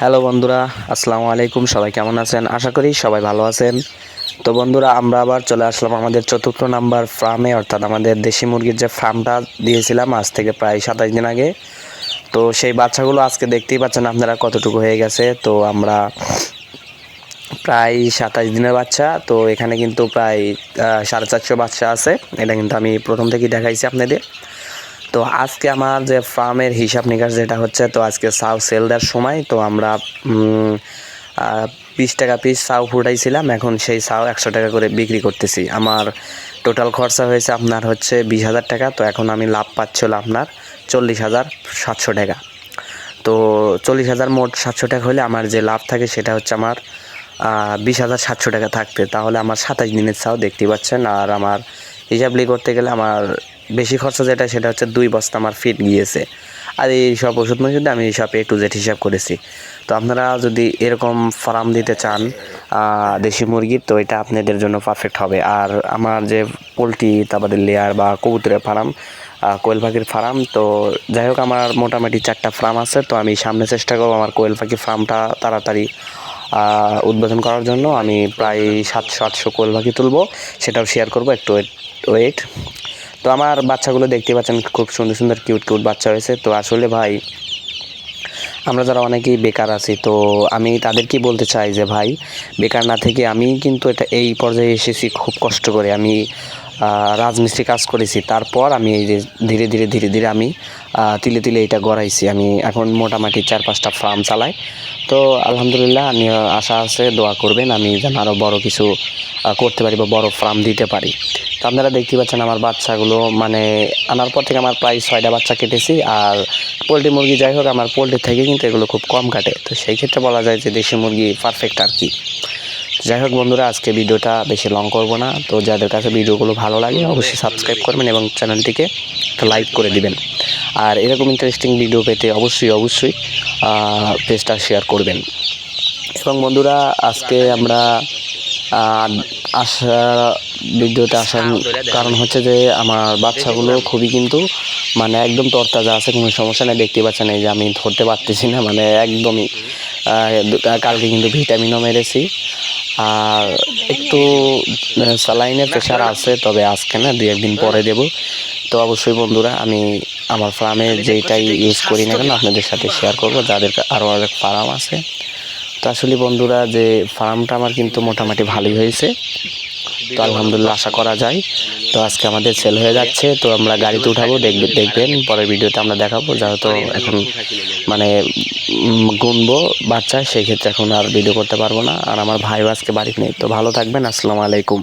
Hello বন্ধুরা, আসসালামু আলাইকুম, সবাই কেমন আছেন? আশা করি সবাই ভালো আছেন। তো বন্ধুরা, আমরা আবার চলে আসলাম আমাদের চতুর্থ নাম্বার ফার্মে অর্থাৎ আমাদের দেশি মুরগির যে ফার্মটা দিয়েছিলাম আজ থেকে প্রায় সাতাশ দিন আগে। তো সেই বাচ্চাগুলো আজকে দেখতেই পাচ্ছেন আপনারা কতটুকু হয়ে গেছে। তো আমরা প্রায় সাতাশ দিনের বাচ্চা, তো এখানে কিন্তু প্রায় সাড়ে চারশো বাচ্চা আছে। এটা কিন্তু আমি প্রথম থেকেই দেখাইছি আপনাদের। তো আজকে আমার যে ফার্মের হিসাব নিকাশ যেটা হচ্ছে, তো আজকে সাউ সেল দেওয়ার সময় তো আমরা বিশ টাকা পিস সাউ ফুটাইছিলাম। এখন সেই সাউ একশো টাকা করে বিক্রি করতেছি। আমার টোটাল খরচা হয়েছে আপনার হচ্ছে বিশ হাজার টাকা। তো এখন আমি লাভ পাচ্ছিল আপনার চল্লিশ হাজার সাতশো টাকা। তো চল্লিশ হাজার মোট সাতশো টাকা হলে আমার যে লাভ থাকে সেটা হচ্ছে আমার বিশ হাজার সাতশো টাকা থাকতে। তাহলে আমার সাতাশ দিনের চাও দেখতে পাচ্ছেন। আর আমার হিসাবলি করতে গেলে আমার বেশি খরচা যেটা, সেটা হচ্ছে দুই বস্তা আমার ফিট গিয়েছে। আর এই সব ওষুধ মজুদে আমি সব এ টু জেড হিসাব করেছি। তো আপনারা যদি এরকম ফার্ম দিতে চান দেশি মুরগির, তো এটা আপনাদের জন্য পারফেক্ট হবে। আর আমার যে পোলট্রি, তারপরে লেয়ার বা কবুতরের ফার্ম কোয়েল পাখির ফার্ম, তো যাই হোক আমার মোটামুটি চারটা ফার্ম আছে, তো আমি সামনে চেষ্টা করব আমার কোয়েল পাখির ফার্মটা তাড়াতাড়ি উদ্বোধন করার জন্য। আমি প্রায় সাতশো, আটশো কোয়েল পাখি তুলবো, সেটাও শেয়ার করব, একটু ওয়েট তো আমার বাচ্চাগুলো দেখতে পাচ্ছেন খুব সুন্দর সুন্দর কিউট কিউট বাচ্চা হয়েছে। তো আসলে ভাই, আমরা যারা অনেকেই বেকার আছি, তো আমি তাদেরকেই বলতে চাই যে ভাই, বেকার না থেকে আমি কিন্তু এটা এই পর্যায়ে এসেছি খুব কষ্ট করে। আমি রাজমিস্ত্রি কাজ করেছি, তারপর আমি এই ধীরে ধীরে ধীরে ধীরে আমি তিলে তিলে এটা গড়াইছি। আমি এখন মোটামুটি চার পাঁচটা ফার্ম চালাই। তো আলহামদুলিল্লাহ, আমি আশা আছে, দোয়া করবেন, আমি যেন আরও বড় কিছু করতে পারি বা বড় ফার্ম দিতে পারি। তো আপনারা দেখতে পাচ্ছেন আমার বাচ্চাগুলো মানে আনার পর থেকে আমার প্রায় ছয়টা বাচ্চা কেটেছি আর পোলট্রি মুরগি যাই হোক, আমার পোলট্রি থেকে কিন্তু এগুলো খুব কম কাটে। তো সেই ক্ষেত্রে বলা যায় যে দেশি মুরগি পারফেক্ট আর কি। যাই হোক বন্ধুরা, আজকে ভিডিওটা বেশি লং করব না। তো যাদের কাছে ভিডিওগুলো ভালো লাগে, অবশ্যই সাবস্ক্রাইব করবেন এবং চ্যানেলটিকে একটা লাইক করে দিবেন। আর এরকম ইন্টারেস্টিং ভিডিও পেতে অবশ্যই অবশ্যই পেজটা শেয়ার করবেন। এবং বন্ধুরা, আজকে আমরা আসা ভিডিওতে আসার কারণ হচ্ছে যে আমার বাচ্চাগুলো খুবই কিন্তু মানে একদম তরতাজা আছে কোনো সমস্যা নেই দেখতে পাচ্ছেন এই যে আমি ধরতে পারতেছি না মানে একদমই কালকে কিন্তু ভিটামিনও মেরেছি। আর একটু স্যালাইনের প্রেশার আছে তবে আজকে না দুই একদিন পরে দেব। তো অবশ্যই বন্ধুরা আমি আমার ফার্মে যেইটাই ইউজ করি না কেন আপনাদের সাথে শেয়ার করব যাদের আরও অনেক ফার্ম আছে। তো আসলে বন্ধুরা, যে ফার্মটা আমার কিন্তু মোটামুটি ভালোই হয়েছে। তো আলহামদুলিল্লাহ আশা করা যায়। তো আজকে আমাদের সেল হয়ে যাচ্ছে। তো আমরা গাড়িতে উঠাবো, দেখবে, দেখবেন, পরের ভিডিওতে আমরা দেখাবো। যেহেতু এখন মানে গুনবো বাচ্চা সেই ক্ষেত্রে এখন আর ভিডিও করতে পারব না। আর আমার ভাইও আজকে বাড়ি নেই। তো ভালো থাকবেন। আসসালামু আলাইকুম।